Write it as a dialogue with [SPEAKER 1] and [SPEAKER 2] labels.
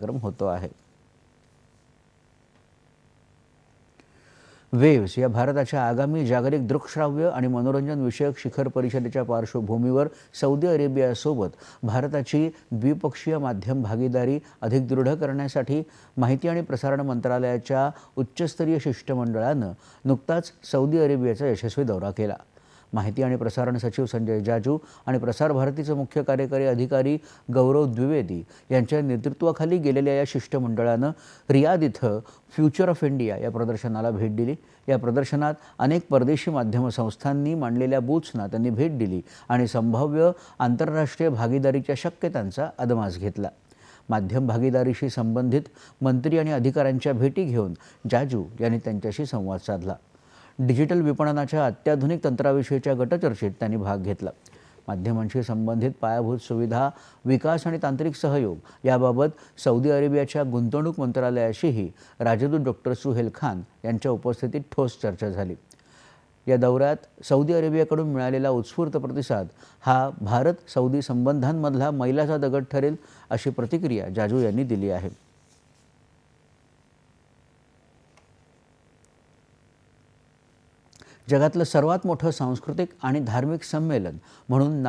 [SPEAKER 1] कार्यक्रम होतो आहे. वेव्स या भारताच्या आगामी जागतिक दृकश्राव्य आणि मनोरंजन विषयक शिखर परिषदेच्या पार्श्वभूमीवर सौदी अरेबियासोबत भारताची द्विपक्षीय माध्यम भागीदारी अधिक दृढ करण्यासाठी माहिती आणि प्रसारण मंत्रालयाच्या उच्चस्तरीय शिष्टमंडळानं नुकताच सौदी अरेबियाचा यशस्वी दौरा केला. माहिती आणि प्रसारण सचिव संजय जाजू आणि प्रसार भारतीचे मुख्य कार्यकारी अधिकारी गौरव द्विवेदी यांच्या नेतृत्वाखाली गेलेल्या या शिष्टमंडळानं रियाद इथं फ्युचर ऑफ इंडिया या प्रदर्शनाला भेट दिली. या प्रदर्शनात अनेक परदेशी माध्यम संस्थांनी मांडलेल्या बूथ्सना त्यांनी भेट दिली आणि संभाव्य आंतरराष्ट्रीय भागीदारीच्या शक्यतांचा अदमास घेतला. माध्यम भागीदारीशी संबंधित मंत्री आणि अधिकाऱ्यांच्या भेटी घेऊन जाजू यांनी त्यांच्याशी संवाद साधला. डिजिटल विपणनाच्या अत्याधुनिक तंत्राविषयीच्या गटचर्चेत त्यांनी भाग घेतला. माध्यमांशी संबंधित पायाभूत सुविधा विकास आणि तांत्रिक सहयोग याबाबत सौदी अरेबियाच्या गुंतवणूक मंत्रालयाशीही राजदूत डॉक्टर सुहेल खान यांच्या उपस्थितीत ठोस चर्चा झाली. या दौऱ्यात सौदी अरेबियाकडून मिळालेला उत्स्फूर्त प्रतिसाद हा भारत सौदी संबंधांमधला मैलाचा दगड ठरेल अशी प्रतिक्रिया जाजू यांनी दिली आहे. जगातलं सर्वात मोठं सांस्कृतिक आणि धार्मिक संमेलन म्हणून नाव